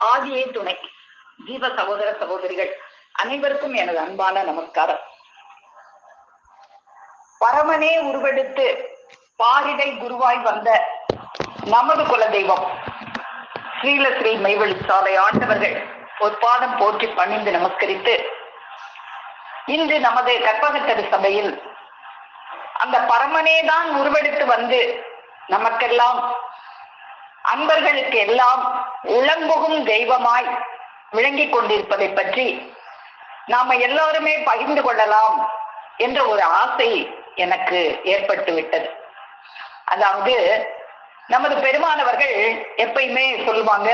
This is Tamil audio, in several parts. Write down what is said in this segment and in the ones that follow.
ஆதியே துணை. ஜீவ சகோதர சகோதரிகள் அனைவருக்கும் எனது அன்பான நமஸ்காரம். பரமனே உருவெடுத்து பாரிடை குருவாய் வந்த நமது குலதெய்வம் ஸ்ரீலஸ்ரீ மெய்வழி சாலை ஆண்டவர்கள் ஒரு பாதம் போற்றி பணிந்து நமஸ்கரித்து இன்று நமது கற்பகத்தரு சபையில் அந்த பரமனே தான் உருவெடுத்து வந்து நமக்கெல்லாம் அன்பர்களுக்கு எல்லாம் உளம்புகும் தெய்வமாய் விளங்கிக் கொண்டிருப்பதை பற்றி நாம எல்லாருமே பகிர்ந்து கொள்ளலாம் என்ற ஒரு ஆசை எனக்கு ஏற்பட்டு விட்டது. அதாவது நமது பெருமானவர்கள் எப்பயுமே சொல்லுவாங்க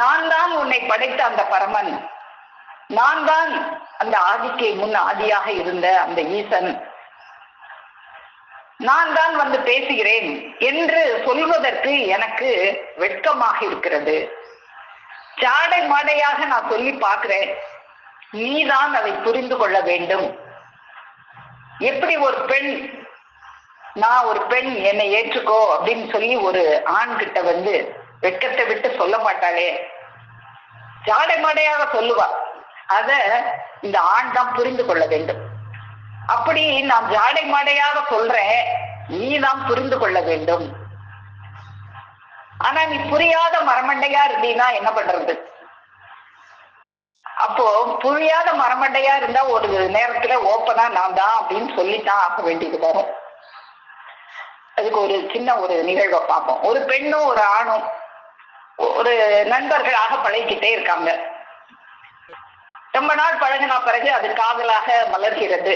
நான் தான் உன்னை படைத்த அந்த பரமன். நான் தான் அந்த ஆதிக்கு முன் ஆதியாக இருந்த அந்த ஈசன். நான் தான் வந்து பேசுகிறேன் என்று சொல்வதற்கு எனக்கு வெட்கமாக இருக்கிறது. சாடை மாடையாக நான் சொல்லி பார்க்கிறேன். நீதான் அதை புரிந்து கொள்ள வேண்டும். எப்படி ஒரு பெண் நான் ஒரு பெண் என்னை ஏற்றுக்கோ அப்படின்னு சொல்லி ஒரு ஆண் கிட்ட வந்து வெட்கத்தை விட்டு சொல்ல மாட்டாளே. சாடை மாடையாக சொல்லுவா. அத இந்த ஆண் தான் புரிந்து கொள்ள வேண்டும். அப்படி நான் ஜாடை மாடையாக சொல்றேன் நீ தான் புரிந்து கொள்ள வேண்டும். ஆனா நீ புரியாத மரமண்டையா இருந்தீங்கன்னா என்ன பண்றது? அப்போ புரியாத மரமண்டையா இருந்தா ஒரு நேரத்துல ஓப்பனா நான் தான் அப்படின்னு சொல்லித்தான் ஆக வேண்டியது வரும் அதுக்கு ஒரு சின்ன ஒரு நிகழ்வை பார்ப்போம். ஒரு பெண்ணும் ஒரு ஆணும் ஒரு நண்பர்களாக பழகிக்கிட்டே இருக்காங்க. ரொம்ப நாள் பழகினா பிறகு அது காதலாக மலர்கிறது.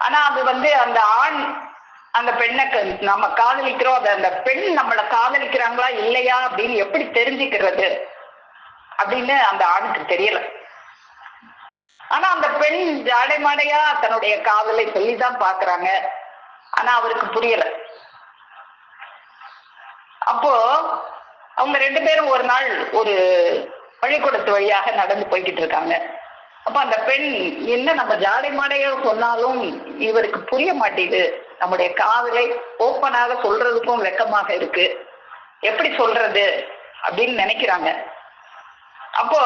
ஆனா அது வந்து அந்த ஆண் அந்த பெண்ணை க- நம்ம காதலிக்கிறோம் அது அந்த பெண் நம்மளை காதலிக்கிறாங்களா இல்லையா அப்படின்னு எப்படி தெரிஞ்சுக்கிறது அப்படின்னு அந்த ஆணுக்கு தெரியல. ஆனா அந்த பெண் ஜாடை மாடையா தன்னுடைய காதலை சொல்லிதான் பாக்குறாங்க. ஆனா அவருக்கு புரியல. அப்போ அவங்க ரெண்டு பேரும் ஒரு நாள் ஒரு பள்ளிக்கூடத்து வழியாக நடந்து போய்கிட்டு இருக்காங்க. அப்ப அந்த பெண் என்ன நம்ம ஜாடை மாடைய சொன்னாலும் இவருக்கு புரிய மாட்டேங்குது. நம்முடைய காதலை ஓப்பனாக சொல்றதுக்கும் வெக்கமாக இருக்கு. எப்படி சொல்றது அப்படின்னு நினைக்கிறாங்க. அப்போ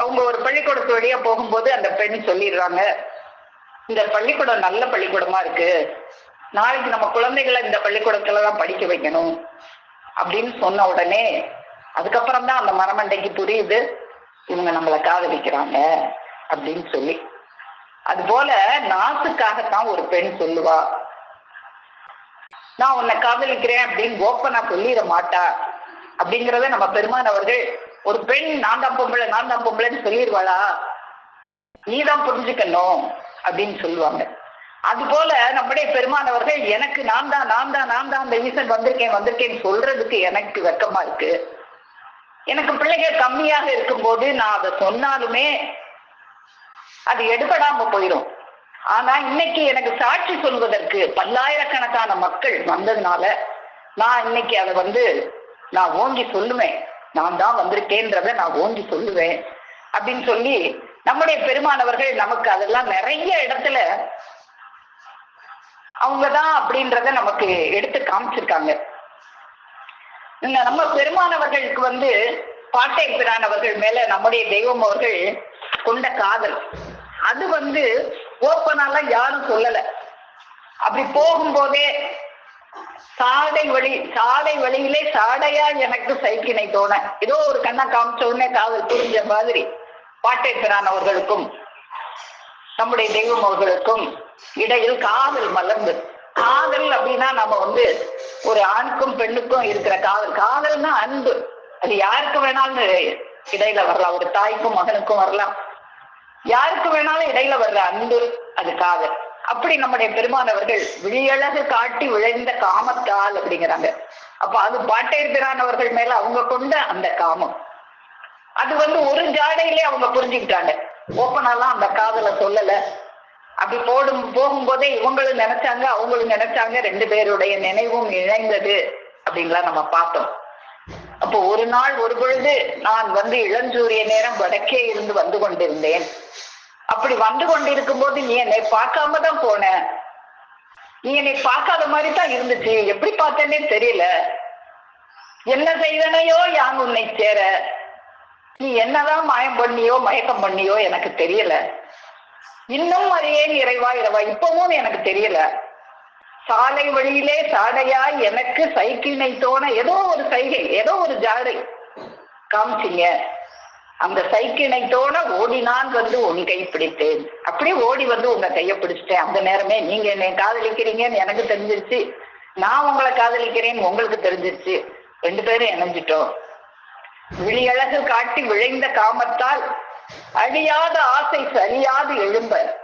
அவங்க ஒரு பள்ளிக்கூடத்து வழியா போகும்போது அந்த பெண் சொல்லிடுறாங்க இந்த பள்ளிக்கூடம் நல்ல பள்ளிக்கூடமா இருக்கு. நாளைக்கு நம்ம குழந்தைகளை இந்த பள்ளிக்கூடத்துல தான் படிக்க வைக்கணும் அப்படின்னு சொன்ன உடனே அதுக்கப்புறம் தான் அந்த மரமண்டைக்கு புரியுது இவங்க நம்மளை காதலிக்கிறாங்க. அப்படின்னு சொல்லி. அது போல நாசுக்காகத்தான் ஒரு பெண் சொல்லுவா. நான் உன்னை காதலிக்கிறேன் அப்படின்னு ஓப்பனா சொல்லிட மாட்டா. அப்படிங்கிறத நம்ம பெருமான் அவர்கள் ஒரு பெண் நான் தான் பொம்பளை நான் தான் பொம்பளைன்னு சொல்லிடுவாளா? நீதான் புரிஞ்சுக்கணும் அப்படின்னு சொல்லுவாங்க. அது போல நம்முடைய பெருமானவர்கள் எனக்கு நான் தான் நான் தான் நான் தான் அந்த ஈசன் வந்திருக்கேன் வந்திருக்கேன்னு சொல்றதுக்கு எனக்கு வெக்கமா இருக்கு. எனக்கு பிள்ளைகள் கம்மியாக இருக்கும்போது நான் அதை சொன்னாலுமே அது எடுபடாம போயிடும். ஆனா இன்னைக்கு எனக்கு சாட்சி சொல்வதற்கு பல்லாயிரக்கணக்கான மக்கள் வந்ததுனால நான் இன்னைக்கு அதை வந்து நான் ஓங்கி சொல்லுவேன். நான் தான் வந்திருக்கேன்றத நான் ஓங்கி சொல்லுவேன். அப்படின்னு சொல்லி நம்முடைய பெருமானவர்கள் நமக்கு அதெல்லாம் நிறைய இடத்துல அவங்கதான் அப்படின்றத நமக்கு எடுத்து காமிச்சிருக்காங்க. நம்ம பெருமானவர்களுக்கு வந்து பாட்டை பிரானவர்கள் மேல நம்முடைய தெய்வம் அவர்கள் கொண்ட காதல். அது வந்து ஓப்பனாலாம் யாரும் சொல்லல. அப்படி போகும்போதே சாடை வழி சாடை வழியிலே சாடையா எனக்கு சைக்கினை தோண. ஏதோ ஒரு கண்ணா காமிச்ச உடனே காதல் புரிஞ்ச மாதிரி பாட்டை பிரானவர்களுக்கும் நம்முடைய தெய்வம் அவர்களுக்கும் இடையில் காதல் மலர்ந்து. காதல் அப்படின்னா நம்ம வந்து ஒரு ஆணுக்கும் பெண்ணுக்கும் இருக்கிற காதல். காதல்னா அன்பு. அது யாருக்கு வேணாலும் இடையில வரலாம். ஒரு தாய்க்கும் மகனுக்கும் வரலாம். யாருக்கு வேணாலும் இடையில வர்ற அன்பு அது காதல். அப்படி நம்முடைய பெருமானவர்கள் விழியழகு காட்டி விளைந்த காமத்தால் அப்படிங்கிறாங்க. அப்ப அது பாட்டையர் மேல அவங்க கொண்ட அந்த காமம். அது வந்து ஒரு ஜாடையிலே அவங்க புரிஞ்சுக்கிட்டாங்க. ஓப்பனாலாம் அந்த காதலை சொல்லல. அப்படி போடும் போகும்போதே இவங்களும் நினைச்சாங்க அவங்களும் நினைச்சாங்க ரெண்டு பேருடைய நினைவும் இணைந்தது அப்படின்லாம் நம்ம பார்த்தோம். அப்போ ஒரு நாள் ஒரு பொழுது நான் வந்து இளஞ்சூரிய நேரம் வடக்கே இருந்து வந்து கொண்டிருந்தேன். அப்படி வந்து கொண்டிருக்கும் போது நீ என்னை பார்க்காம தான் போன. நீ என்னை பார்க்காத மாதிரி தான் இருந்துச்சு. எப்படி பார்த்தேன்னே தெரியல. என்ன செய்தனையோ யான் உன்னை சேர. நீ என்னதான் மாயம் பண்ணியோ மயக்கம் பண்ணியோ எனக்கு தெரியல. இன்னும் அறியேன் இறைவா இறைவா இப்பவும் எனக்கு தெரியல. சாலை வழியிலே சாடையாய் எனக்கு சைக்கிளை தோண ஏதோ ஒரு சைகை ஏதோ ஒரு ஜாடை காமிச்சிங்க. அந்த சைக்கிளை தோண ஓடினான் வந்து உன் கை பிடித்தேன். அப்படியே ஓடி வந்து உங்க கையை பிடிச்சிட்டேன். அந்த நேரமே நீங்க என்னை காதலிக்கிறீங்கன்னு எனக்கு தெரிஞ்சிருச்சு. நான் உங்களை காதலிக்கிறேன்னு உங்களுக்கு தெரிஞ்சிருச்சு. ரெண்டு பேரும் இணைஞ்சிட்டோம். விழியழகு காட்டி விழைந்த காமத்தால் அழியாத ஆசை சரியாது எழும்ப.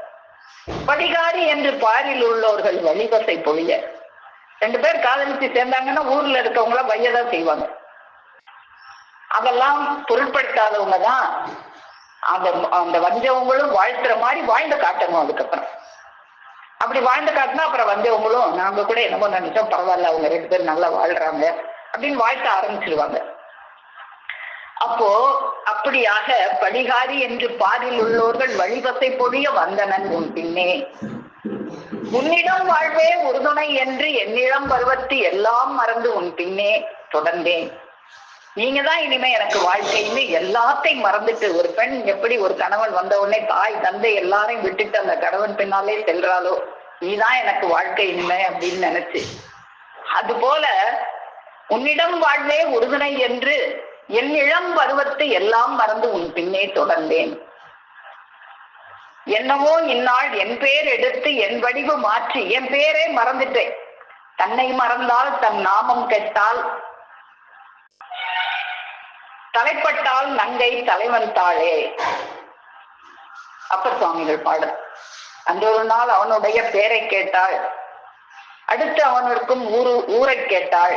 படிகாரி என்று பாரில் உள்ளவர்கள் வழிவசை பொழிய. ரெண்டு பேர் காதலிச்சு சேர்ந்தாங்கன்னா ஊர்ல இருக்கவங்கள வையதான் செய்வாங்க. அதெல்லாம் பொருட்படுத்தாதவங்க தான் அந்த அந்த வஞ்சவங்களும் வாழ்த்துற மாதிரி வாழ்ந்து காட்டணும் அதுக்கப்புறம். அப்படி வாழ்ந்து காட்டினா அப்புறம் வந்தவங்களும் நாங்க கூட என்னமோ நினைச்சோம் பரவாயில்ல அவங்க ரெண்டு பேரும் நல்லா வாழ்றாங்க அப்படின்னு வாழ்த்த ஆரம்பிச்சிருவாங்க. அப்போ அப்படியாக படிகாரி என்று பாரில் உள்ளோர்கள் வழிவசை பொழிய வந்தனன் உன் பின்னே. உன்னிடம் வாழ்வே உறுதுணை என்று என்னிடம் பருவத்து எல்லாம் மறந்து உன் பின்னே தொடர்ந்தேன். நீங்க தான் இனிமே எனக்கு வாழ்க்கைன்னு எல்லாத்தையும் மறந்துட்டு ஒரு பெண் எப்படி ஒரு கணவன் வந்த உடனே தாய் தந்தை எல்லாரையும் விட்டுட்டு அந்த கணவன் பின்னாலே செல்றாளோ நீதான் எனக்கு வாழ்க்கை இனிமே அப்படின்னு நினைச்சு. அது போல உன்னிடம் வாழ்வே உறுதுணை என்று என் இளம் பருவத்தை எல்லாம் மறந்து உன் பின்னே தொடர்ந்தேன். என்னவோ இந்நாள் என் பேர் எடுத்து என் வடிவு மாற்றி என் பேரே மறந்துட்டேன். தன்னை மறந்தால் தன் நாமம் கெட்டால் தலைப்பட்டால் நங்கை தலைவன் தாளே அப்பர் சுவாமிகள் பாடல். அந்த ஒரு நாள் அவனுடைய பேரை கேட்டாள். அடுத்து அவனுக்கும் ஊரு ஊரை கேட்டாள்.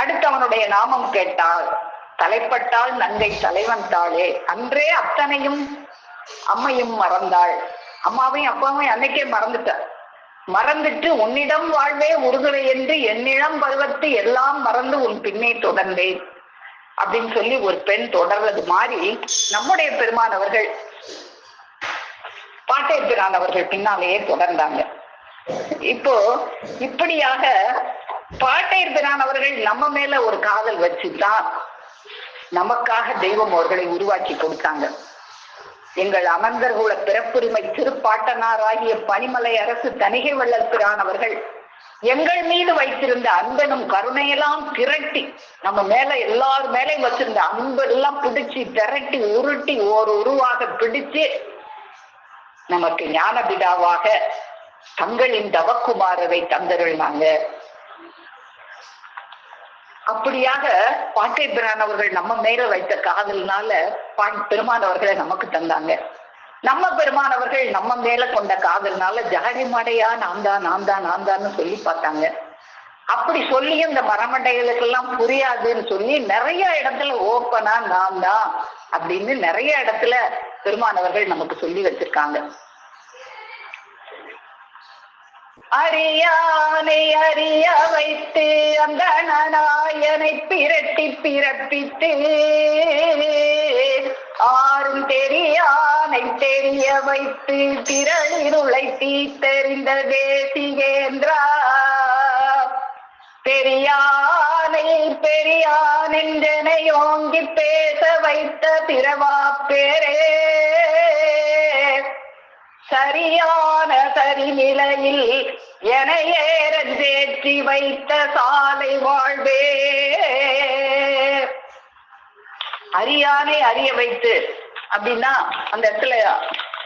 அடுத்து அவனுடைய நாமம் கேட்டாள் தலைப்பட்டால் நங்கை தலைவன் தாளே. அன்றே அத்தனையும் அம்மையும் மறந்தாள். அம்மாவையும் அப்பாவையும் அன்னைக்கே மறந்துட்டாள் மறந்துட்டு உன்னிடம் வாழ்வே உறுதுணை என்று என்னிடம் பருவத்து எல்லாம் மறந்து உன் பின்னே தொடர்ந்தேன். அப்படின்னு சொல்லி ஒரு பெண் தொடர்றது மாதிரி நம்முடைய பெருமானவர்கள் பாட்டை பிரானவர்கள் பின்னாலேயே தொடர்ந்தாங்க. இப்போ இப்படியாக பாட்டையர் பிரானவர்கள் நம்ம மேல ஒரு காதல் வச்சுதான் நமக்காக தெய்வம் அவர்களை உருவாக்கி கொடுத்தாங்க. எங்கள் அமர்ந்தர்குல பிறப்புரிமை திருப்பாட்டனாராகிய பனிமலை அரசு தணிகை வள்ளல் பிரானவர்கள் எங்கள் மீது வைத்திருந்த அன்பனும் கருணையெல்லாம் திரட்டி நம்ம மேல எல்லார் மேலையும் வச்சிருந்த அன்பெல்லாம் பிடிச்சு திரட்டி உருட்டி ஓர் உருவாக பிடிச்சு நமக்கு ஞானபிதாவாக தங்களின் தவக்குமாரரை தந்தருள்னாங்க. அப்படியாக பாட்டை பிரானவர்கள் நம்ம மேல வைத்த காதல்னால பாட் பெருமானவர்களை நமக்கு தந்தாங்க. நம்ம பெருமானவர்கள் நம்ம மேல கொண்ட காதல்னால ஜாடி மடையா நான் தான் நான் தான் நான் தான்னு சொல்லி பார்த்தாங்க. அப்படி சொல்லி இந்த மரமண்டைகளுக்கெல்லாம் புரியாதுன்னு சொல்லி நிறைய இடத்துல ஓப்பனா நான் தான் அப்படின்னு நிறைய இடத்துல பெருமானவர்கள் நமக்கு சொல்லி வச்சிருக்காங்க. அறியானை அறிய வைத்து அந்த நாயனை பிரட்டி பிறப்பித்து ஆறும் தெரியானை தெரிய வைத்து திரளிருளை தீத்தெறிந்த தேசிகேந்திரா. பெரியானை பெரியான் ஓங்கி பேச வைத்த பிறவா பேரே. சரியான சரிநிலையில் என ஏறஞ்சேற்றி வைத்த சாலை வாழ்வே. அரியானை அறிய வைத்து அப்படின்னா அந்த இடத்துல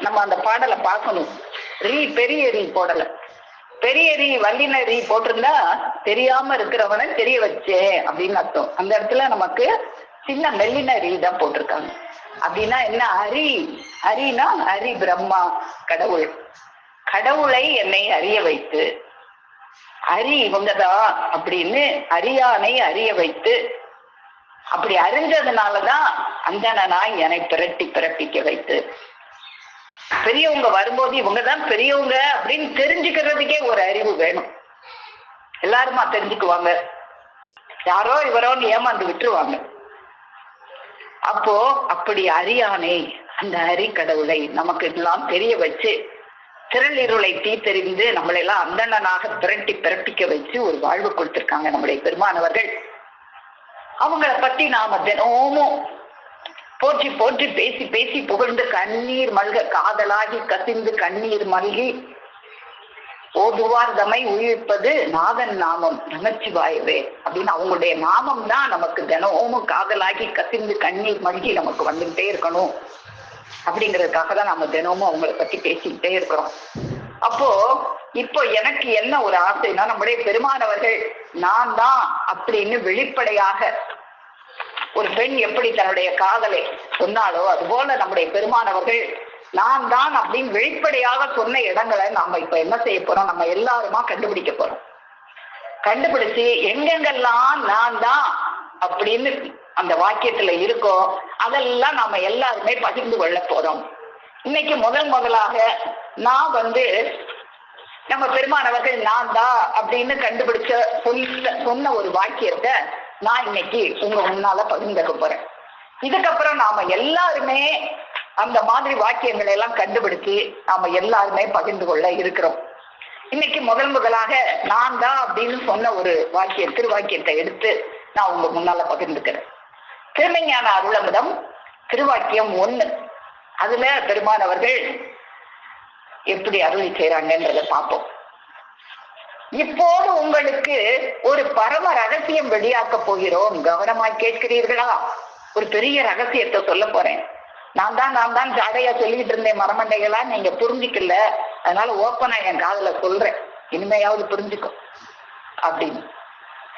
நம்ம அந்த பாடலை பார்க்கணும். ரீ பெரிய ரீ போடல. பெரிய ரீ வல்லின ரீ போட்டிருந்தா தெரியாம இருக்கிறவனை தெரிய வச்சேன் அப்படின்னு அர்த்தம். அந்த இடத்துல நமக்கு சின்ன மெல்லின ரீ தான் போட்டிருக்காங்க. அப்படின்னா என்ன? ஹரி. ஹரினா ஹரி பிரம்மா கடவுள். கடவுளை என்னை அறிய வைத்து. ஹரி இவங்கதான் அப்படின்னு அரியானை அறிய வைத்து. அப்படி அறிஞ்சதுனாலதான் அந்தனாய் என்னை பிரட்டி பிறப்பிக்க வைத்து. பெரியவங்க வரும்போது இவங்கதான் பெரியவங்க அப்படின்னு தெரிஞ்சுக்கிறதுக்கே ஒரு அறிவு வேணும். எல்லாருமா தெரிஞ்சுக்குவாங்க. யாரோ இவரோன்னு ஏமாந்து விட்டுருவாங்க. அப்போ அப்படி அறியானே அந்த அரி கடவுளை நமக்கு எல்லாம் தெரிய வச்சு திரளிருளை தீத்தெறிந்து நம்மளை எல்லாம் அந்தணனாக திரட்டி பிறப்பிக்க வச்சு ஒரு வாழ்வு கொடுத்திருக்காங்க நம்முடைய பெருமானவர்கள். அவங்கள பத்தி நாம தினமும் போற்றி போற்றி பேசி பேசி புகழ்ந்து கண்ணீர் மல்க காதலாகி கசிந்து கண்ணீர் மல்கி ஓதுவார்தமை உயிர்ப்பது நாதன் நாமம் நமச்சிவாயவே. அப்படின்னு அவங்களுடைய நாமம் தான் நமக்கு தினமும் காதலாகி கசிந்து கண்ணீர் மல்கி நமக்கு வந்துகிட்டே இருக்கணும். அப்படிங்கிறதுக்காக தான் நம்ம தினமும் அவங்கள பத்தி பேசிக்கிட்டே இருக்கிறோம். அப்போ இப்போ எனக்கு என்ன ஒரு ஆசைன்னா நம்முடைய பெருமானவர்கள் நான் தான் அப்படின்னு வெளிப்படையாக ஒரு பெண் எப்படி தன்னுடைய காதலை சொன்னாலோ அதுபோல நம்முடைய பெருமானவர்கள் நான் தான் அப்படின்னு வெளிப்படையாக சொன்ன இடங்களை நாம இப்ப என்ன செய்ய போறோம்? நம்ம எல்லாருமா கண்டுபிடிக்க போறோம். கண்டுபிடிச்சு எங்கெங்கெல்லாம் நான் தான் அப்படின்னு அந்த வாக்கியத்துல இருக்கோ அதெல்லாம் நாம எல்லாருமே பகிர்ந்து கொள்ள போறோம். இன்னைக்கு முதல் முதலாக நான் வந்து நம்ம பெருமானவர்கள் நான் தான் அப்படின்னு கண்டுபிடிச்ச சொல்ல சொன்ன ஒரு வாக்கியத்தை நான் இன்னைக்கு உங்க முன்னால பகிர்ந்துக்க போறேன். இதுக்கப்புறம் நாம எல்லாருமே அந்த மாதிரி வாக்கியங்களை எல்லாம் கண்டுபிடிச்சு நாம எல்லாருமே பகிர்ந்து கொள்ள இருக்கிறோம். இன்னைக்கு முதல் முதலாக நான் தான் அப்படின்னு சொன்ன ஒரு வாக்கிய திருவாக்கியத்தை எடுத்து நான் உங்க முன்னால பகிர்ந்துக்கிறேன். திருமைஞான அருளமிடம் திருவாக்கியம் ஒண்ணு. அதுல பெருமானவர்கள் எப்படி அருளி செய்யறாங்கன்றத பார்ப்போம். இப்போது உங்களுக்கு ஒரு பரம ரகசியம் வெளியாக்க போகிறோம். கவனமாய் கேட்கிறீர்களா? ஒரு பெரிய ரகசியத்தை சொல்ல போறேன். நான் தான் நான் தான் ஜாடையா சொல்லிட்டு இருந்தேன் மரமண்டைகளா நீங்க புரிஞ்சுக்கல. அதனால ஓப்பனா என் காதல சொல்றேன். இனிமையாவது புரிஞ்சுக்கும் அப்படின்னு.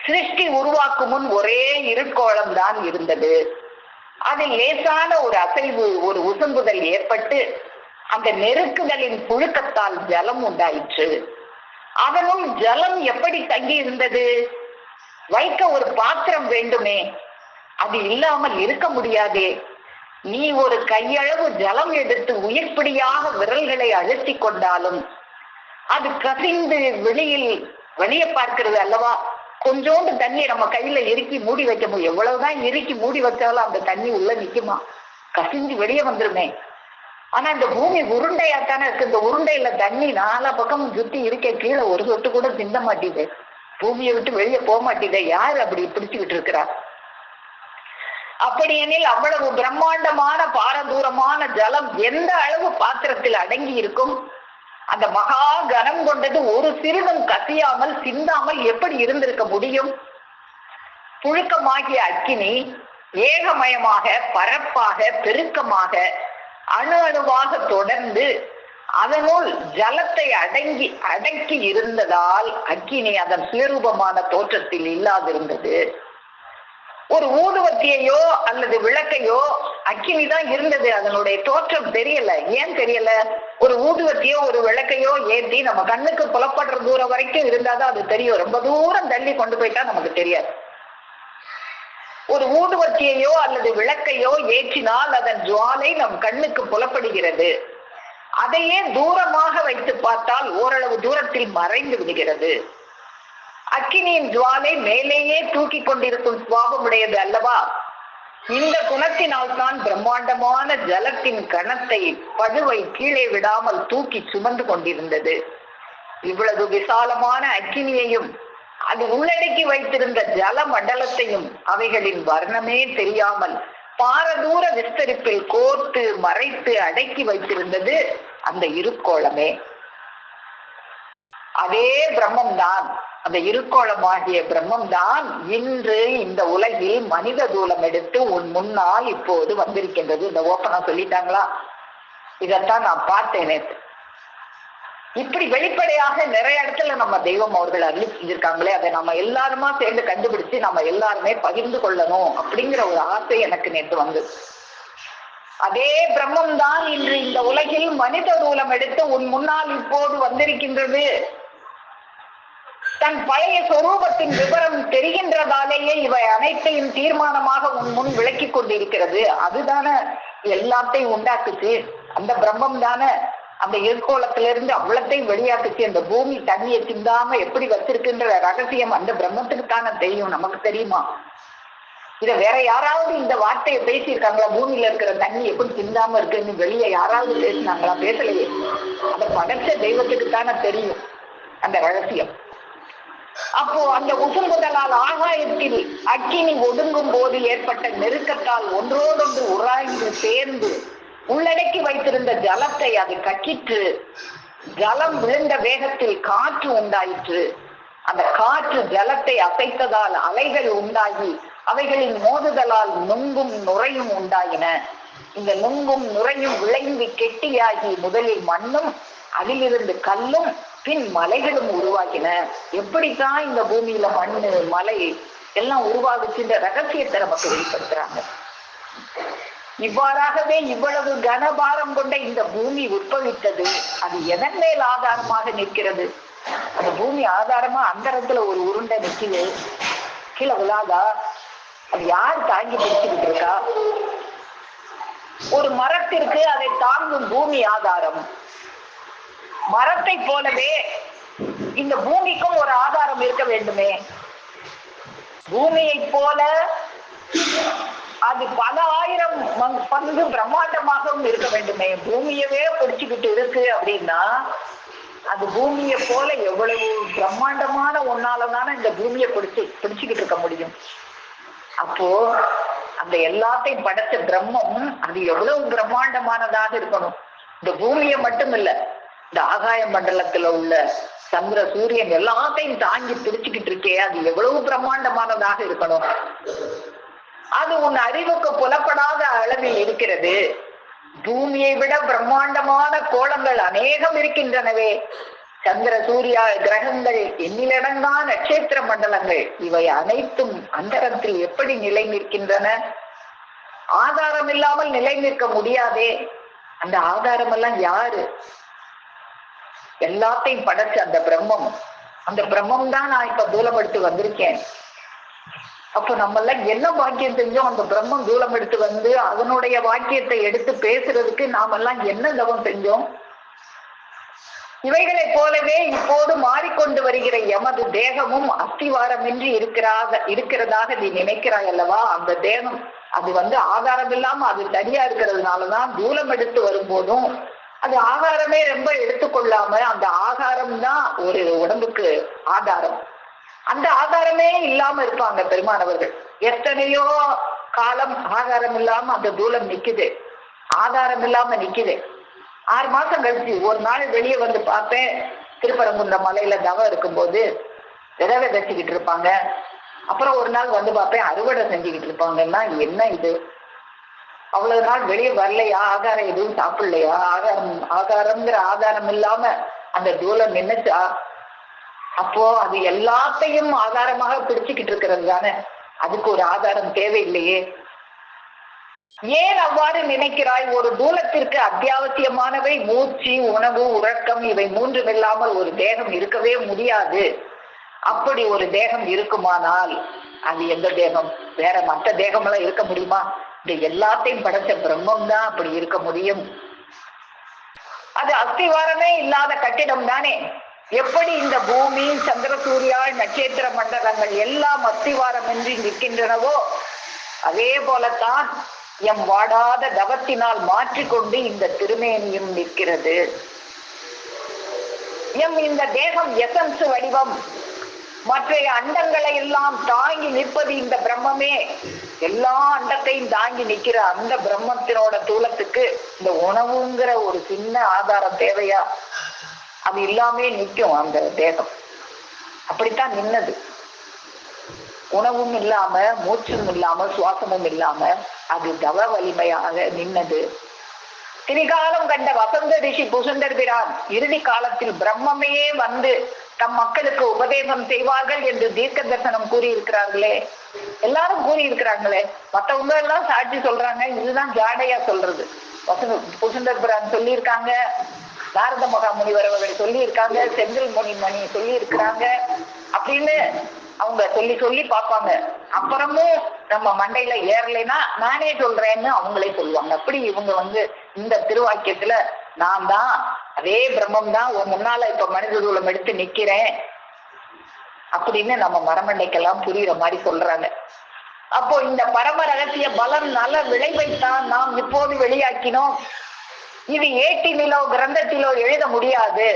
சிருஷ்டி உருவாக்கும் முன் ஒரே இருக்கோளம் தான் இருந்தது. அதில் லேசான ஒரு அசைவு ஒரு உசம்புதல் ஏற்பட்டு அந்த நெருக்குதலின் புழுக்கத்தால் ஜலம் உண்டாயிற்று. அதனுள் ஜலம் எப்படி தங்கி இருந்தது வைக்க ஒரு பாத்திரம் வேண்டுமே. அது இல்லாமல் இருக்க முடியாதே. நீ ஒரு கையளவு ஜலம் எடுத்து உயிர்ப்பிடியாக விரல்களை அழுத்தி கொண்டாலும் அது கசிந்து வெளியில் வெளியே பார்க்கிறது அல்லவா? கொஞ்சோண்டு தண்ணி நம்ம கையில இறுக்கி மூடி வைக்க முடியும் எவ்வளவுதான் இறுக்கி மூடி வச்சாலும் அந்த தண்ணி உள்ள நிக்குமா? கசிஞ்சு வெளியே வந்துருமே. ஆனா இந்த பூமி உருண்டையாத்தானே இருக்கு. இந்த உருண்டையில தண்ணி நாலா பக்கம் சுத்தி இருக்க கீழே ஒரு சொட்டு கூட சிந்த மாட்டேது பூமியை விட்டு வெளியே போக மாட்டேதே யாரு அப்படி பிடிச்சுக்கிட்டு இருக்கிறா? அப்படி எனில் அவ்வளவு பிரம்மாண்டமான பாரதூரமான ஜலம் எந்த அளவு பாத்திரத்தில் அடங்கி இருக்கும்? அந்த மகா கனம் கொண்டது ஒரு சிறிதும் கசியாமல் சிந்தாமல் எப்படி இருந்திருக்க முடியும்? புழுக்கமாகிய அக்கினி ஏகமயமாக பரப்பாக பெருக்கமாக அணு அணுவாக தொடர்ந்து அதனுள் ஜலத்தை அடங்கி அடக்கி இருந்ததால் அக்கினி அதன் சுயரூபமான தோற்றத்தில் இல்லாதிருந்தது. ஒரு ஊதுவத்தியையோ அல்லது விளக்கையோ அக்கினி தான் இருந்தது. அதனுடைய தோற்றம் தெரியல. ஏன் தெரியல? ஒரு ஊதுவத்தியோ ஒரு விளக்கையோ ஏற்றி நம்ம கண்ணுக்கு புலப்படுற தூரம் வரைக்கும் இருந்தாதான் அது தெரியும். ரொம்ப தூரம் தள்ளி கொண்டு போயிட்டா நமக்கு தெரியாது. ஒரு ஊதுவத்தியையோ அல்லது விளக்கையோ ஏற்றினால் அதன் ஜுவாலை நம் கண்ணுக்கு புலப்படுகிறது. அதையே தூரமாக வைத்து பார்த்தால் ஓரளவு தூரத்தில் மறைந்து விடுகிறது. அக்கினியின் ஜுவாலை மேலேயே தூக்கி கொண்டிருக்கும் சுவாபமுடையது அல்லவா? இந்த குணத்தினால் தான் பிரம்மாண்டமான ஜலத்தின் கணத்தை பழுவை கீழே விடாமல் தூக்கி சுமந்து கொண்டிருந்தது. இவ்வளவு விசாலமான அக்கினியையும் அது உள்ளடக்கி வைத்திருந்த ஜல மண்டலத்தையும் அவைகளின் வர்ணமே தெரியாமல் பாரதூர விஸ்தரிப்பில் கோர்த்து மறைத்து அடக்கி வைத்திருந்தது அந்த இருக்கோளமே அதே பிரம்மம்தான். அந்த இருக்கோளமாகிய பிரம்மம் தான் இன்று இந்த உலகில் மனித தூலம் எடுத்து உன் முன்னால் இப்போது வந்திருக்கின்றது. இந்த ஓப்பனா சொல்லிட்டாங்களா? இதத்தான் நான் பார்த்தேன் நேற்று இப்படி வெளிப்படையாக நிறைய இடத்துல நம்ம தெய்வம் அவர்கள் அருளி செஞ்சிருக்காங்களே அதை நம்ம எல்லாருமா சேர்ந்து கண்டுபிடிச்சு நம்ம எல்லாருமே பகிர்ந்து கொள்ளணும் அப்படிங்கிற ஒரு ஆசை எனக்கு நேற்று வந்தது. அதே பிரம்மம் தான் இன்று இந்த உலகில் மனித தூலம் எடுத்து உன் முன்னால் இப்போது வந்திருக்கின்றது. தன் பழைய சொரூபத்தின் விவரம் தெரிகின்றதாலேயே இவை அனைத்தையும் தீர்மானமாக உன் முன் விளக்கி கொண்டிருக்கிறது. அதுதானே எல்லாத்தையும் உண்டாக்குச்சு. அந்த பிரம்மம் தானே அந்த எற்கோளத்திலிருந்து அவ்வளத்தையும் வெளியாக்குச்சு. அந்த பூமி தண்ணியை திந்தாம எப்படி வச்சிருக்குன்ற ரகசியம் அந்த பிரம்மத்துக்கு தானே தெரியும். நமக்கு தெரியுமா? இத வேற யாராவது இந்த வார்த்தையை பேசியிருக்காங்களா? பூமியில இருக்கிற தண்ணி எப்படி திந்தாம இருக்குன்னு வெளியே யாராவது பேசினாங்களா? பேசலையே. அதை படைச்ச தெய்வத்துக்கு தானே தெரியும் அந்த ரகசியம். அப்போ அந்த உசும்புதலால் ஆகாயத்தில் அக்கினி ஒடுங்கும் போது ஏற்பட்ட நெருக்கத்தால் ஒன்றோடொன்று உராய்ந்து சேர்ந்து உள்ளடக்கி வைத்திருந்த ஜலத்தை அது கக்கிற்று. ஜலம் விழுந்த வேகத்தில் காற்று உண்டாயிற்று. அந்த காற்று ஜலத்தை அசைத்ததால் அலைகள் உண்டாகி அவைகளின் மோதுதலால் நுங்கும் நுரையும் உண்டாயின. இந்த நுங்கும் நுரையும் விளைந்து கெட்டியாகி முதலில் மண்ணும் அதிலிருந்து கல்லும் பின் மலைகளும் உருவாகின. எப்படித்தான் இந்த பூமியில மண்ணு மலை எல்லாம் உருவாகுச்சுன்ற ரகசியத்தை நமக்கு வெளிப்படுத்துறாங்க. இவ்வாறாகவே இவ்வளவு கனபாரம் கொண்ட இந்த பூமி உற்பவித்தது அது எதன் மேல் ஆதாரமாக நிற்கிறது? அந்த பூமி ஆதாரமா அந்தரத்துல ஒரு உருண்டை நிற்குது கீழே விழாதா? அது யார் தாங்கி பிடிச்சுக்கிட்டு இருக்கா? ஒரு மரத்திற்கு அதை தாங்கும் பூமி ஆதாரம். மரத்தை போலவே இந்த பூமிக்கும் ஒரு ஆதாரம் இருக்க வேண்டுமே. பூமியை போல அது பல ஆயிரம் பங்கு பிரம்மாண்டமாகவும் இருக்க வேண்டுமே. பூமியவே பிடிச்சுக்கிட்டு இருக்கு அப்படின்னா அது பூமியை போல எவ்வளவு பிரம்மாண்டமான ஒன்னாலதானே இந்த பூமியை பிடிச்சு பிடிச்சுக்கிட்டு இருக்க முடியும். அப்போ அந்த எல்லாத்தையும் படைச்ச பிரம்மம் அது எவ்வளவு பிரம்மாண்டமானதாக இருக்கணும். இந்த பூமியை மட்டும் இல்லை இந்த ஆகாய மண்டலத்துல உள்ள சந்திர சூரியன் எல்லாத்தையும் தாங்கி பிரிச்சுக்கிட்டு இருக்கே அது எவ்வளவு பிரம்மாண்டமானதாக இருக்கணும்? அது உன் அறிவுக்கு புலப்படாத அளவில் இருக்கிறது. பூமியை விட பிரம்மாண்டமான கோலங்கள் அநேகம் இருக்கின்றனவே. சந்திர சூர்யா கிரகங்கள் எண்ணிலடங்கா நட்சத்திர மண்டலங்கள் இவை அனைத்தும் அந்தரத்தில் எப்படி நிலை நிற்கின்றன? ஆதாரம் இல்லாமல் நிலை நிற்க முடியாதே. அந்த ஆதாரம் எல்லாம் யாரு? எல்லாத்தையும் படைச்ச அந்த பிரம்மம். அந்த பிரம்மம் தான் நான் இப்ப தூலம் எடுத்து வந்திருக்கேன். அப்ப நம்ம எல்லாம் என்ன வாக்கியம் செஞ்சோம்? அந்த பிரம்மம் தூலம் எடுத்து வந்து அதனுடைய வாக்கியத்தை எடுத்து பேசுறதுக்கு நாம எல்லாம் என்ன தவம் செஞ்சோம்? இவைகளை போலவே இப்போது மாறிக்கொண்டு வருகிற எமது தேகமும் அஸ்திவாரமின்றி இருக்கிறாக இருக்கிறதாக நீ நினைக்கிறாய் அல்லவா? அந்த தேகம் அது வந்து ஆதாரம் இல்லாம அது சரியா இருக்கிறதுனாலதான் தூலம் எடுத்து வரும்போதும் அது ஆகாரமே ரொம்ப எடுத்துக்கொள்ளாம அந்த ஆகாரம் தான் ஒரு உடம்புக்கு ஆதாரம். அந்த ஆதாரமே இல்லாம இருப்பாங்க பெருமானவர்கள். எத்தனையோ காலம் ஆகாரம் இல்லாம அந்த தூலம் நிக்குது. ஆதாரம் இல்லாம நிக்குது. ஆறு மாசம் கழிச்சு ஒரு நாள் வெளியே வந்து பார்த்தேன். திருப்பரங்குன்ற மலையில தவம் இருக்கும்போது விதை விதைச்சுக்கிட்டு இருப்பாங்க. அப்புறம் ஒரு நாள் வந்து பார்ப்பேன் அறுவடை செஞ்சுக்கிட்டு இருப்பாங்கன்னா என்ன இது? அவ்வளவு நாள் வெளியே வரலையா? ஆகாரம் எதுவும் சாப்பிடலையா? ஆகாரம் ஆகாரம்ங்கிற ஆதாரம் இல்லாம அந்த தூளம் நின்னுச்சா? அப்போ அது எல்லாத்தையும் ஆதாரமாக பிடிச்சுக்கிட்டு இருக்கிறது தானே? அதுக்கு ஒரு ஆதாரம் தேவையில்லையே. ஏன் அவ்வாறு நினைக்கிறாய்? ஒரு தூலத்திற்கு அத்தியாவசியமானவை மூச்சு உணவு உறக்கம் இவை மூன்றும் இல்லாமல் ஒரு தேகம் இருக்கவே முடியாது. அப்படி ஒரு தேகம் இருக்குமானால் அது எந்த தேகம்? வேற மற்ற தேகம் எல்லாம் இருக்க முடியுமா? இது எல்லாத்தையும் படைச்ச பிரம்மம் தான் அப்படி இருக்க முடியும். அது அஸ்திவாரமே இல்லாத கட்டிடம் தானே. எப்படி இந்த பூமி சந்திர சூரியாள் நட்சத்திர மண்டலங்கள் எல்லாம் அஸ்திவாரமின்றி நிற்கின்றனவோ அதே போலத்தான் எம் வாடாத தவத்தினால் மாற்றிக்கொண்டு இந்த திருமேனியும் நிற்கிறது. எம் இந்த தேகம் எசன்ஸ் வடிவம். மற்ற அண்டங்களை எல்லாம் தாங்கி நிற்பது இந்த பிரம்மமே. எல்லா அண்டத்தையும் தாங்கி நிக்கிற அந்த பிரம்மத்தினோட தூலத்துக்கு இந்த உணவுங்கிற ஒரு சின்ன ஆதாரம் தேவையா? அது இல்லாமே நிக்கும் அந்த தேகம். அப்படித்தான் நின்னது. உணவும் இல்லாம மூச்சும் இல்லாம சுவாசமும் இல்லாம அது தவ வலிமையாக நின்னது. திரிகாலம் கண்ட வசந்த ரிஷி புசுந்தர் பிரான் இறுதி காலத்தில் பிரம்மமே வந்து தம் மக்களுக்கு உபதேசம் செய்வார்கள் என்று தீர்க்க தரிசனம் கூறியிருக்கிறார்களே. எல்லாரும் கூறியிருக்கிறாங்களே. மத்தவங்க எல்லாம் சாட்சி சொல்றாங்க. இதுதான் ஜாடையா சொல்றது. வசந்த புசுந்தர் பிரான் சொல்லியிருக்காங்க. பாரத மகாமுனிவர் அவர்கள் சொல்லியிருக்காங்க. செந்தில் மணி சொல்லியிருக்கிறாங்க. அப்படின்னு அவங்க சொல்லி சொல்லி பார்ப்பாங்க. அப்புறமும் நம்ம மண்டையில ஏறலைன்னா நானே சொல்றேன்னு அவங்களே சொல்லுவாங்க. அப்படி இவங்க வந்து இந்த திருவாக்கியத்துல நான் தான் அதே பிரம்மம் தான் உன் முன்னால இப்ப மனித தூளம் எடுத்து நிக்கிறேன் அப்படின்னு நம்ம மரமண்டைக்கெல்லாம் புரியுற மாதிரி சொல்றாங்க. அப்போ இந்த பரம ரகசிய பலம் நல்ல விளைவைத்தான் நாம் இப்போது வெளியாக்கினோம். இது ஏட்டினிலோ கிரந்தத்திலோ எழுத முடியாது.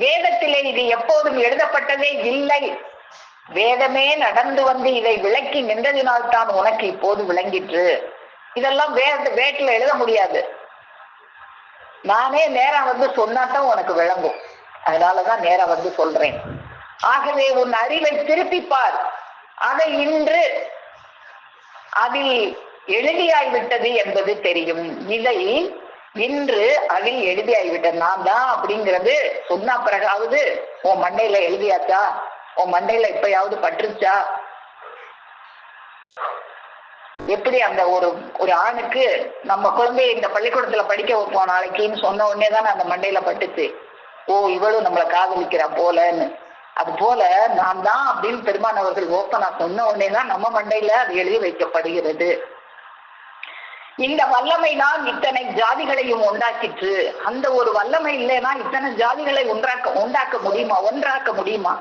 வேதத்திலே இது எப்போதும் எழுதப்பட்டதே இல்லை. வேதமே நடந்து வந்து இதை விளக்கி நின்றதினால்தான் உனக்கு இப்போது விளங்கிற்று. இதெல்லாம் வேத வேட்டில் எழுத முடியாது. நானே நேரா வந்து சொன்னாதான் உனக்கு விளங்கும். அதனாலதான் நேரா வந்து சொல்றேன். ஆகவே உன் அறிவை திருப்பிப்பார் அதை இன்று அதில் எழுதியாய்விட்டது என்பது தெரியும். இதை இன்று அதில் எழுதியாய்விட்டது. நான் தான் அப்படிங்கிறது சொன்ன பிறகாவது உன் மண்டையில எழுதியாச்சா? உன் மண்டையில இப்பயாவது பற்றுச்சா எப்படி அந்த ஒரு ஒரு ஆணுக்கு நம்ம குழந்தைய இந்த பள்ளிக்கூடத்துல படிக்க வைப்போம் நாளைக்குன்னு சொன்ன உடனே தான் அந்த மண்டையில பட்டுச்சு. ஓ இவளும் நம்மளை காதலிக்கிறா போலன்னு. அது போல நான் தான் அப்படின்னு பெருமானவர்கள் ஓப்பனா சொன்ன உடனே தான் நம்ம மண்டையில அது எழுதி வைக்கப்படுகிறது. இந்த வல்லமை தான் இத்தனை ஜாதிகளையும் உண்டாக்கிற்று. அந்த ஒரு வல்லமை இல்லைன்னா இத்தனை ஜாதிகளை ஒன்றாக்க உண்டாக்க முடியுமா? ஒன்றாக்க முடியுமா?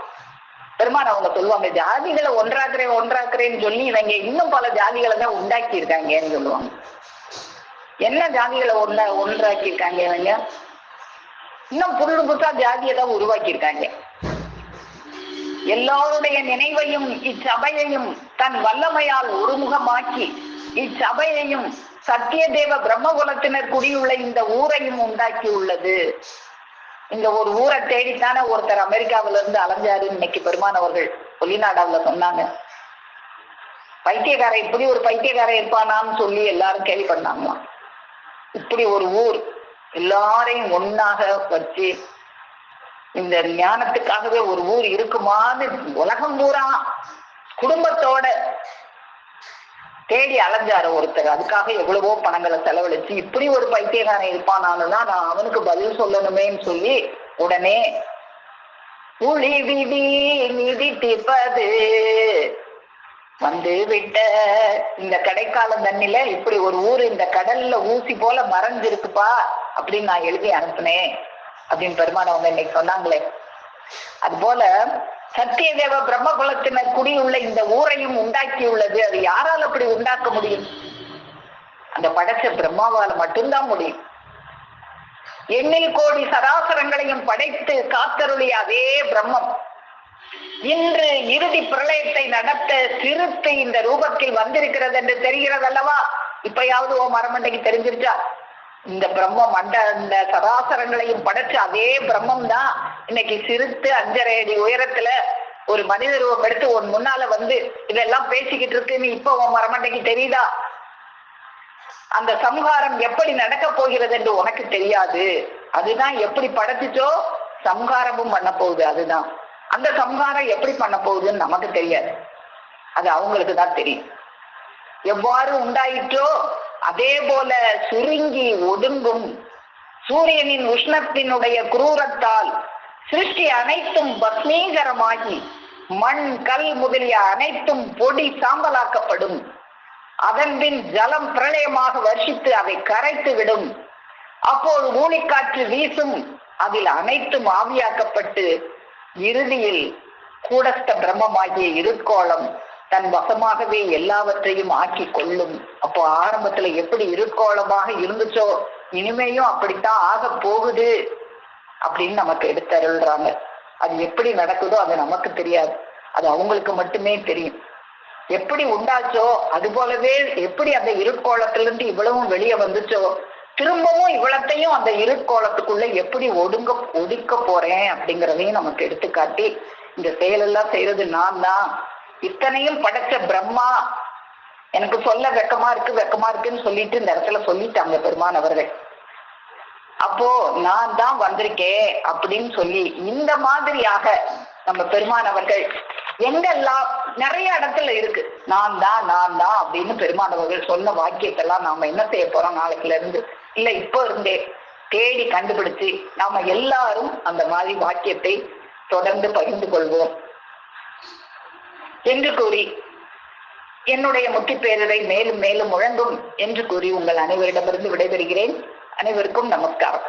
பெருமான் அவங்க சொல்லுவாங்க ஜாதிகளை ஒன்றாக்குறேன் ஒன்றாக்குறேன்னு சொல்லி இவங்க இன்னும் பல ஜாதிகளை தான் உண்டாக்கி இருக்காங்கன்னு சொல்லுவாங்க. என்ன ஜாதிகளை ஒன்றா ஒன்றாக்கி இருக்காங்க இவங்க? இன்னும் புதுடு புதுசா ஜாதியை தான் உருவாக்கி இருக்காங்க எல்லோருடைய நினைவையும் இச்சபையையும் தன் வல்லமையால் ஒருமுகமாக்கி இச்சபையையும் சத்தியதேவ பிரம்மகுலத்தினர் குடியுள்ள இந்த ஊரையும் உண்டாக்கி உள்ளது இந்த ஒரு ஊரை தேடித்தானே ஒருத்தர் அமெரிக்காவில இருந்து அலைஞ்சாரு இன்னைக்கு பெருமான் அவர்கள் ஒலிநாடாவில சொன்னாங்க. பைத்தியக்காரன் இப்படி ஒரு பைத்தியக்காரன் இருப்பானான்னு சொல்லி எல்லாரும் கேள்வி பண்ணாங்களாம் இப்படி ஒரு ஊர் எல்லாரையும் ஒன்னாக வச்சு இந்த ஞானத்துக்காகவே ஒரு ஊர் இருக்குமான்னு உலகம் பூரா குடும்பத்தோட தேடி அலைஞ்சாரு ஒருத்தர். அதுக்காக எவ்வளவோ பணங்களை செலவழிச்சு இப்படி ஒரு பைத்தியகாரன் இருப்பானாலும் தான் நான் அவனுக்கு பதில் சொல்லணுமேன்னு சொல்லி உடனே புலி விதி நிதி திப்பது வந்து விட்ட இந்த கடைக்கால தண்ணில இப்படி ஒரு ஊர் இந்த கடல்ல ஊசி போல மறைஞ்சிருக்குப்பா அப்படின்னு நான் எழுதி அனுப்புனேன். அப்படின்னு பெருமானவங்க இன்னைக்கு சொன்னாங்களே. அது போல சத்தியதேவ பிரம்மகுலத்தினர் குடியுள்ள இந்த ஊரையும் உண்டாக்கியுள்ளது. அது யாரால் அப்படி உண்டாக்க முடியும்? அந்த படைச்ச பிரம்மாவால மட்டும்தான் முடியும். எண்ணில் கோடி சராசரங்களையும் படைத்து காத்தருளிய அதே பிரம்மம். இன்று இறுதி பிரளயத்தை நடத்த சிறுத்தை இந்த ரூபத்தில் வந்திருக்கிறது என்று தெரிகிறது அல்லவா இப்பயாவது ஓ மரமண்டைக்கு தெரிஞ்சிருச்சா? இந்த பிரம்மம் அண்ட அந்த சராசரங்களையும் படைச்ச அதே பிரம்மம் தான் இன்னைக்கு சிறுத்து அஞ்சரை அடி உயரத்துல ஒரு மனித ரூபம் எடுத்து உன் முன்னால வந்து இதெல்லாம் பேசிக்கிட்டு இருக்குன்னு இப்ப உன் மரமண்டைக்கு தெரியுதா? அந்த சம்ஹாரம் எப்படி நடக்க போகிறது என்று உனக்கு தெரியாது. அதுதான் எப்படி படைச்சிச்சோ சம்ஹாரமும் பண்ண போகுது. அதுதான். அந்த சம்ஹாரம் எப்படி பண்ண போகுதுன்னு நமக்கு தெரியாது. அது அவங்களுக்கு தான் தெரியும். எவ்வாறு உண்டாயிற்றோ அதே போல சுருங்கி ஒடுங்கும் சூரியனின் உஷ்ணத்தினுடைய குரூரத்தால் சிருஷ்டி அனைத்தும் பஸ்மீகரமாகி மண் கல் முதலிய அனைத்தும் பொடி சாம்பலாக்கப்படும். அதன்பின் ஜலம் பிரளயமாக வர்ஷித்து அதை கரைத்து விடும். அப்போது ஊழிக்காற்று வீசும். அதில் அனைத்தும் ஆவியாக்கப்பட்டு இறுதியில் கூடஸ்த பிரம்மமாகிய இருக்கோளம் தன் வசமாகவே எல்லாவற்றையும் ஆக்கி கொள்ளும். அப்போ ஆரம்பத்துல எப்படி இருக்கோளமாக இருந்துச்சோ இனிமேயும் அப்படித்தான் ஆக போகுது அப்படின்னு நமக்கு எடுத்தருள்றாங்க. அது எப்படி நடக்குதோ அது நமக்கு தெரியாது. அது அவங்களுக்கு மட்டுமே தெரியும். எப்படி உண்டாச்சோ அது போலவே எப்படி அந்த இருட்கோளத்திலிருந்து இவ்வளவும் வெளியே வந்துச்சோ திரும்பவும் இவ்வளத்தையும் அந்த இருட்கோளத்துக்குள்ள எப்படி ஒடுங்க ஒடுக்க போறேன் அப்படிங்கிறதையும் நமக்கு எடுத்துக்காட்டி இந்த செயலெல்லாம் செய்யறது நான் தான் இத்தனையும் படைச்ச பிரம்மா எனக்கு சொல்ல வெக்கமா இருக்கு வெக்கமா இருக்குன்னு சொல்லிட்டு இந்த இடத்துல சொல்லிட்டாங்க பெருமான் அவர்கள். அப்போ நான் தான் வந்திருக்கேன் அப்படின்னு சொல்லி இந்த மாதிரியாக நம்ம பெருமான் அவர்கள் எங்கெல்லாம் நிறைய இடத்துல இருக்கு. நான் தான் நான் தான் அப்படின்னு பெருமான் அவர்கள் சொன்ன வாக்கியத்தெல்லாம் நாம என்ன செய்ய போறோம் நாளைக்குல இருந்து? இல்ல இப்போ இருந்தே தேடி கண்டுபிடிச்சு நாம எல்லாரும் அந்த மாதிரி வாக்கியத்தை தொடர்ந்து பகிர்ந்து கொள்வோம். என்று கூறி என்னுடைய முத்தி பேரரை மேலும் மேலும் முழங்கும் என்று கூறி உங்கள் அனைவரிடமிருந்து விடைபெறுகிறேன். அனைவருக்கும் நமஸ்காரம்.